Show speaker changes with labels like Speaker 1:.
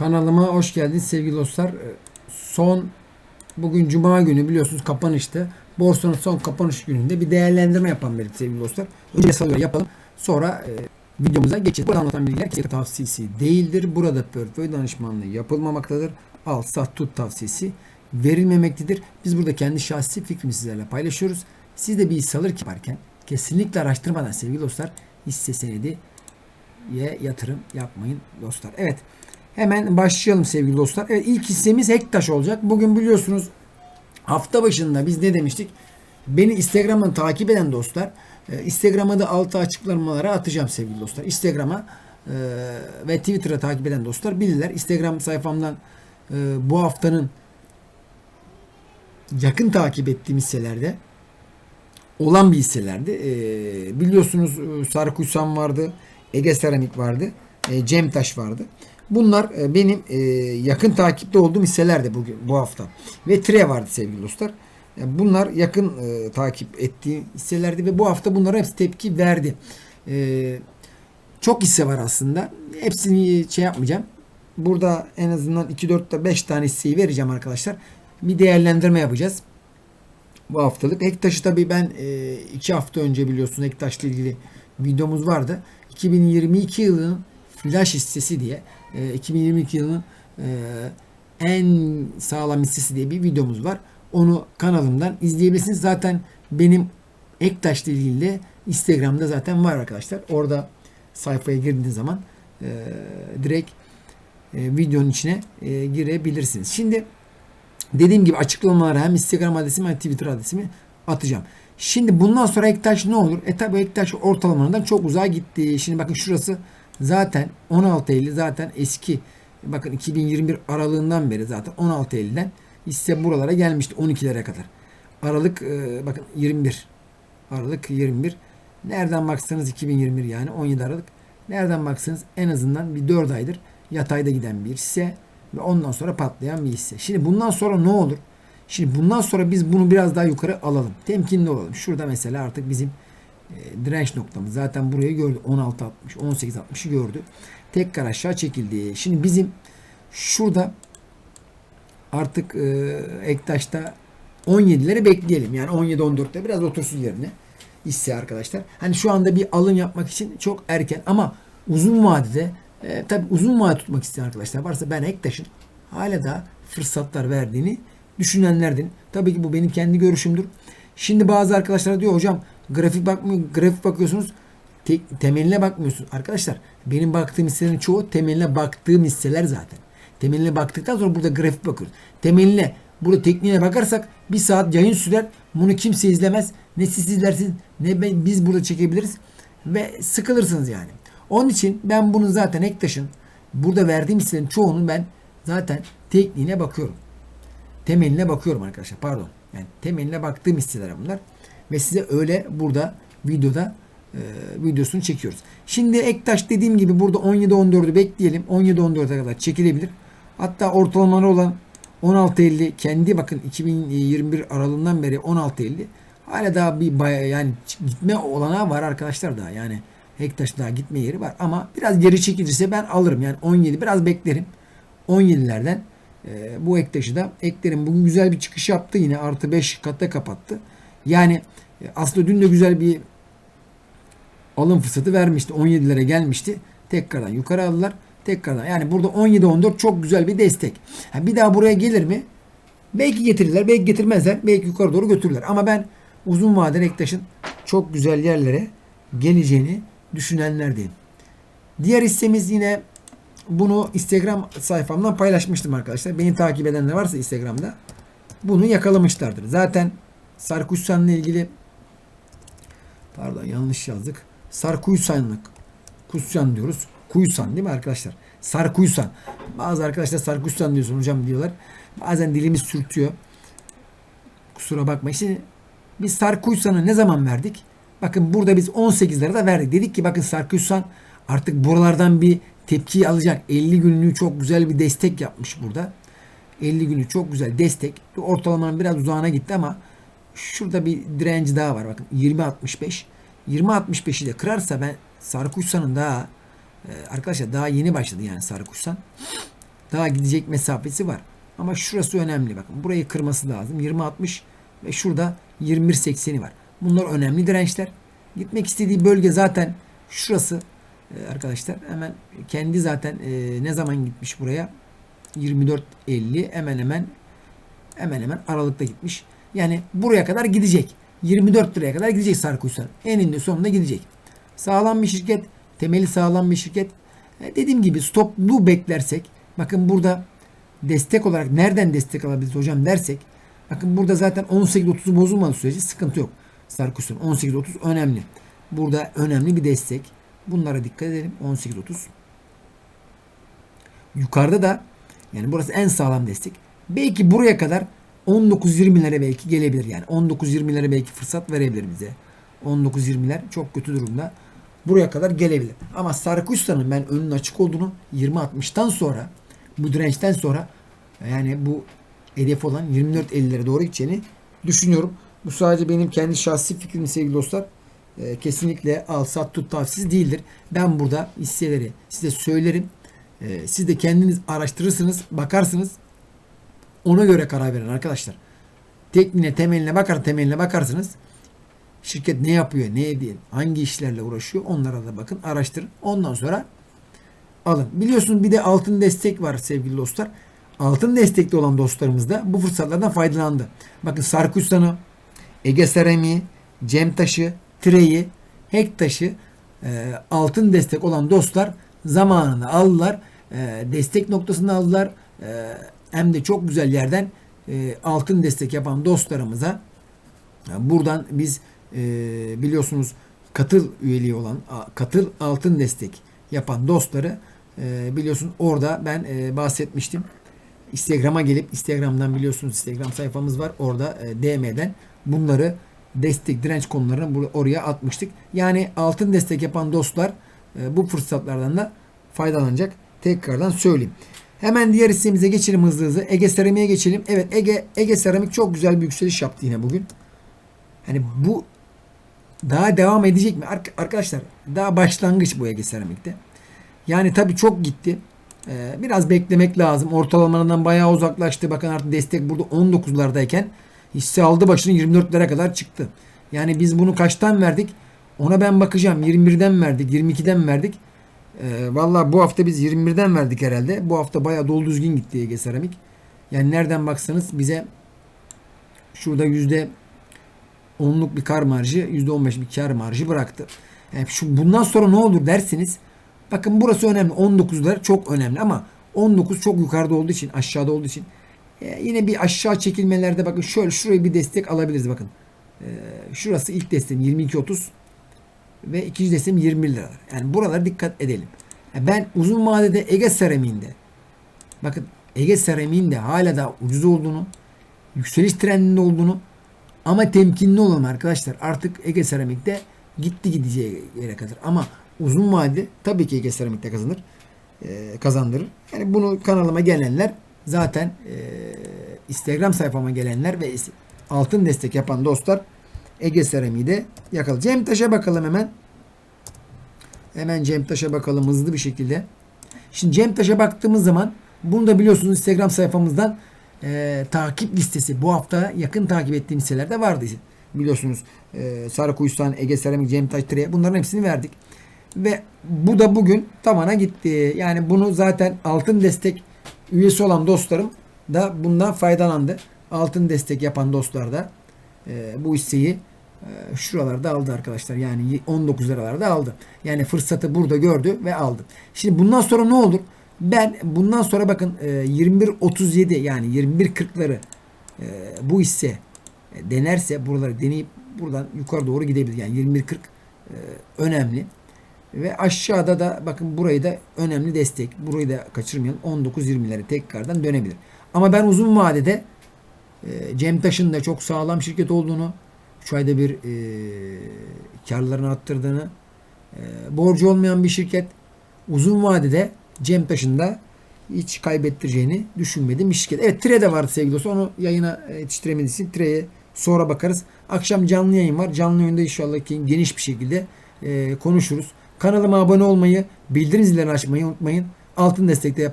Speaker 1: Kanalıma hoş geldiniz sevgili dostlar. Ee, Son bugün cuma günü biliyorsunuz kapanıştı. Borsanın son kapanış gününde bir değerlendirme yapan belirtti sevgili dostlar. Önce salıyorum yapalım. Sonra e, videomuza geçelim. Burada anlatan bilgiler kesinlikle tavsiyesi değildir. Burada portföy danışmanlığı yapılmamaktadır. Al sat tut tavsiyesi verilmemektedir. Biz burada kendi şahsi fikrimizi sizlerle paylaşıyoruz. Siz de bir hisse alırken yaparken kesinlikle araştırmadan sevgili dostlar hisse senedi ye yatırım yapmayın dostlar. Evet. Hemen başlayalım sevgili dostlar. Evet ilk hissemiz Hektaş olacak. Bugün biliyorsunuz hafta başında biz ne demiştik? Beni Instagram'dan takip eden dostlar e, Instagram'a da altı açıklamalara atacağım sevgili dostlar. Instagram'a e, ve Twitter'a takip eden dostlar bilirler. Instagram sayfamdan e, bu haftanın yakın takip ettiğim hisselerde olan bir hisselerdi. Biliyorsunuz e, Sarkuysan vardı, Ege Seramik vardı, e, Cemtaş vardı. Bunlar e, benim e, yakın takipte olduğum hisselerdi bugün bu hafta. Ve Tre vardı sevgili dostlar. E, bunlar yakın takip ettiğim hisselerdi ve bu hafta bunlara hepsi tepki verdi. Çok hisse var aslında. Hepsini şey yapmayacağım. Burada en azından 2 4 5 tane hisseyi vereceğim arkadaşlar. Bir değerlendirme yapacağız bu haftalık. Ektaş'ı tabii ben e, iki hafta önce biliyorsun Ektaş'la ilgili videomuz vardı. 2022 yılının flash hissesi diye e, 2022 yılının e, en sağlam hissesi diye bir videomuz var. Onu kanalımdan izleyebilirsiniz. Zaten benim Ektaş'la ilgili de Instagram'da zaten var arkadaşlar. Orada sayfaya girdiğiniz zaman e, direkt e, videonun içine girebilirsiniz. Şimdi Dediğim gibi açıklamalara hem Instagram adresimi hem Twitter adresimi atacağım. Şimdi bundan sonra Ektaş ne olur? E tabi Ektaş ortalamalarından çok uzağa gitti. Şimdi bakın şurası zaten 16 Eylül zaten eski bakın 2021 aralığından beri zaten 16 Eylül'den hisse buralara gelmişti 12'lere kadar. Aralık e, bakın 21 Aralık 21 nereden baksanız 2021 yani 17 Aralık nereden baksanız en azından bir 4 aydır yatayda giden bir hisse ve ondan sonra patlayan bir hisse. Şimdi bundan sonra ne olur? Şimdi bundan sonra biz bunu biraz daha yukarı alalım. Temkinli olalım. Şurada mesela artık bizim e, direnç noktamız. Zaten burayı gördü. 16.60, 18.60'ı gördü. Tekrar aşağı çekildi. Şimdi bizim şurada artık e, Ektaş'ta 17'leri bekleyelim. Yani 17-14'te biraz otursun yerine hisse arkadaşlar. Hani şu anda bir alım yapmak için çok erken ama uzun vadede e, tabi uzun vade tutmak isteyen arkadaşlar varsa ben Ektaş'ın hala da fırsatlar verdiğini düşünenlerden. Tabii ki bu benim kendi görüşümdür. Şimdi bazı arkadaşlar diyor hocam grafik bakmıyor, grafik bakıyorsunuz te, temeline bakmıyorsunuz. Arkadaşlar benim baktığım hisselerin çoğu temeline baktığım hisseler zaten. Temeline baktıktan sonra burada grafik bakıyoruz. Temeline burada tekniğine bakarsak bir saat yayın sürer. Bunu kimse izlemez. Ne siz izlersiniz ne ben, biz burada çekebiliriz. Ve sıkılırsınız yani. Onun için ben bunu zaten Ektaş'ın burada verdiğim hisselerin çoğunun ben zaten tekniğine bakıyorum. Temeline bakıyorum arkadaşlar. Pardon. Yani temeline baktığım hisseler bunlar. Ve size öyle burada videoda e, videosunu çekiyoruz. Şimdi Ektaş dediğim gibi burada 17-14'ü bekleyelim. 17-14'e kadar çekilebilir. Hatta ortalamaları olan 16.50 kendi bakın 2021 aralığından beri 16.50 hala daha bir baya, yani gitme olanağı var arkadaşlar daha yani Hektaş daha gitme yeri var ama biraz geri çekilirse ben alırım. Yani 17 biraz beklerim. 17'lerden e, bu Hektaş'ı da eklerim. Bugün güzel bir çıkış yaptı yine artı 5 katta kapattı. Yani e, aslında dün de güzel bir alım fırsatı vermişti. 17'lere gelmişti. Tekrardan yukarı aldılar. Tekrardan yani burada 17-14 çok güzel bir destek. Ha, bir daha buraya gelir mi? Belki getirirler, belki getirmezler. Belki yukarı doğru götürürler. Ama ben uzun vadeli Ektaş'ın çok güzel yerlere geleceğini düşünenlerdenim. Diğer hissemiz yine bunu Instagram sayfamdan paylaşmıştım arkadaşlar. Beni takip edenler varsa Instagram'da bunu yakalamışlardır. Zaten Sarkuşsan'la ilgili pardon yanlış yazdık. Sarkuysanlık Kusyan diyoruz. Kuyusan değil mi arkadaşlar? Sarkuysan. Bazı arkadaşlar Sarkuysan diyorsun hocam diyorlar. Bazen dilimiz sürtüyor. Kusura bakmayın. Şimdi biz Sarkuysan'ı ne zaman verdik? Bakın burada biz 18 lira da verdik. Dedik ki bakın Sarkisyan artık buralardan bir tepki alacak. 50 günlüğü çok güzel bir destek yapmış burada. 50 günlük çok güzel destek. Ortalamanın biraz uzağına gitti ama şurada bir direnci daha var. Bakın 20.65. 20.65'i de kırarsa ben Sarkuşsan'ın daha e, arkadaşlar daha yeni başladı yani Sarkuşsan. daha gidecek mesafesi var. Ama şurası önemli bakın. Burayı kırması lazım. 20-60 ve şurada 21-80'i var. Bunlar önemli dirençler. Gitmek istediği bölge zaten şurası Ee, arkadaşlar. Hemen kendi zaten e, ne zaman gitmiş buraya? 24.50 hemen hemen hemen hemen aralıkta gitmiş. Yani buraya kadar gidecek. 24 liraya kadar gidecek Sarkuysan. Eninde sonunda gidecek. Sağlam bir şirket. Temeli sağlam bir şirket. E, dediğim gibi stoplu beklersek bakın burada destek olarak nereden destek alabiliriz hocam dersek bakın burada zaten 18.30'u bozulmadığı sürece sıkıntı yok. Sarkuysan 18.30 önemli. Burada önemli bir destek. Bunlara dikkat edelim. 18.30. Yukarıda da yani burası en sağlam destek. Belki buraya kadar 19-20'lere belki gelebilir yani. 19-20'lere belki fırsat verebilir bize. 19-20'ler çok kötü durumda. Buraya kadar gelebilir. Ama Sarkuşsa'nın ben önünün açık olduğunu 20-60'tan sonra bu dirençten sonra yani bu hedef olan 24-50'lere doğru gideceğini düşünüyorum. Bu sadece benim kendi şahsi fikrim sevgili dostlar. Ee, kesinlikle al sat tut tavsiyesi değildir. Ben burada hisseleri size söylerim. Ee, siz de kendiniz araştırırsınız, bakarsınız. Ona göre karar verin arkadaşlar. Tekniğine, temeline bakar, temeline bakarsınız. Şirket ne yapıyor, ne ediyor, hangi işlerle uğraşıyor onlara da bakın, araştırın. Ondan sonra alın. Biliyorsunuz bir de altın destek var sevgili dostlar. Altın destekli olan dostlarımız da bu fırsatlardan faydalandı. Bakın Sarkustan'ı, Ege Serami, Cem Taşı, Tireyi, Hektaş'ı e, altın destek olan dostlar zamanında aldılar. E, destek noktasını aldılar. E, hem de çok güzel yerden e, altın destek yapan dostlarımıza e, buradan biz e, biliyorsunuz katıl üyeliği olan katıl altın destek yapan dostları e, biliyorsun orada ben e, bahsetmiştim. Instagram'a gelip Instagram'dan biliyorsunuz Instagram sayfamız var. Orada e, DM'den bunları destek direnç konularını oraya atmıştık. Yani altın destek yapan dostlar e, bu fırsatlardan da faydalanacak. Tekrardan söyleyeyim. Hemen diğer hissemize geçelim hızlı hızlı. Ege Seramik'e geçelim. Evet Ege Ege Seramik çok güzel bir yükseliş yaptı yine bugün. Hani bu daha devam edecek mi? Ar- arkadaşlar daha başlangıç bu Ege Seramik'te. Yani tabii çok gitti. Ee, biraz beklemek lazım. Ortalamalarından bayağı uzaklaştı. Bakın artık destek burada 19'lardayken hisse aldı başını 24'lere kadar çıktı. Yani biz bunu kaçtan verdik? Ona ben bakacağım. 21'den verdik, 22'den verdik. Ee, Valla bu hafta biz 21'den verdik herhalde. Bu hafta bayağı dolu düzgün gitti Ege Seramik. Yani nereden baksanız bize şurada yüzde onluk bir kar marjı, yüzde on beş bir kar marjı bıraktı. Yani şu bundan sonra ne olur derseniz bakın burası önemli. 19'lar çok önemli ama 19 çok yukarıda olduğu için, aşağıda olduğu için e, yine bir aşağı çekilmelerde bakın şöyle şuraya bir destek alabiliriz bakın. E, şurası ilk desteğim 22.30 ve ikinci desteğim 20 lira. Yani buralara dikkat edelim. E, ben uzun vadede Ege Seramiğinde bakın Ege Seramiğinde hala da ucuz olduğunu yükseliş trendinde olduğunu ama temkinli olalım arkadaşlar. Artık Ege Seramik'te gitti gideceği yere kadar. Ama uzun vadede tabii ki Ege Seramik'te kazanır. e, kazandırır. Yani bunu kanalıma gelenler zaten e, Instagram sayfama gelenler ve altın destek yapan dostlar Ege Seramik'i de yakaladı. Cem Taş'a bakalım hemen. Hemen Cem Taş'a bakalım hızlı bir şekilde. Şimdi Cem Taş'a baktığımız zaman bunu da biliyorsunuz Instagram sayfamızdan e, takip listesi bu hafta yakın takip ettiğim hisselerde vardı. Biliyorsunuz e, Sarıkuyus'tan Ege Seramik, Cem Taş, Tire bunların hepsini verdik. Ve bu da bugün tavana gitti. Yani bunu zaten altın destek üyesi olan dostlarım da bundan faydalandı. Altın destek yapan dostlar da e, bu hisseyi şuralarda aldı arkadaşlar. Yani 19 liralarda aldı. Yani fırsatı burada gördü ve aldı. Şimdi bundan sonra ne olur? Ben bundan sonra bakın e, 21.37 yani 21.40'ları e, bu hisse e, denerse buraları deneyip buradan yukarı doğru gidebilir. Yani 21.40 e, önemli. Ve aşağıda da bakın burayı da önemli destek. Burayı da kaçırmayalım. 19-20'lere tekrardan dönebilir. Ama ben uzun vadede e, Cem Taş'ın da çok sağlam şirket olduğunu, 3 ayda bir e, karlarını arttırdığını, e, borcu olmayan bir şirket, uzun vadede Cem Taş'ın da hiç kaybettireceğini düşünmediğim bir şirket. Evet Tire de vardı sevgili dostlar. Onu yayına yetiştiremediği için Tire'ye sonra bakarız. Akşam canlı yayın var. Canlı yayında inşallah ki geniş bir şekilde e, konuşuruz. Kanalıma abone olmayı, bildirim zillerini açmayı unutmayın. Altın destekte yap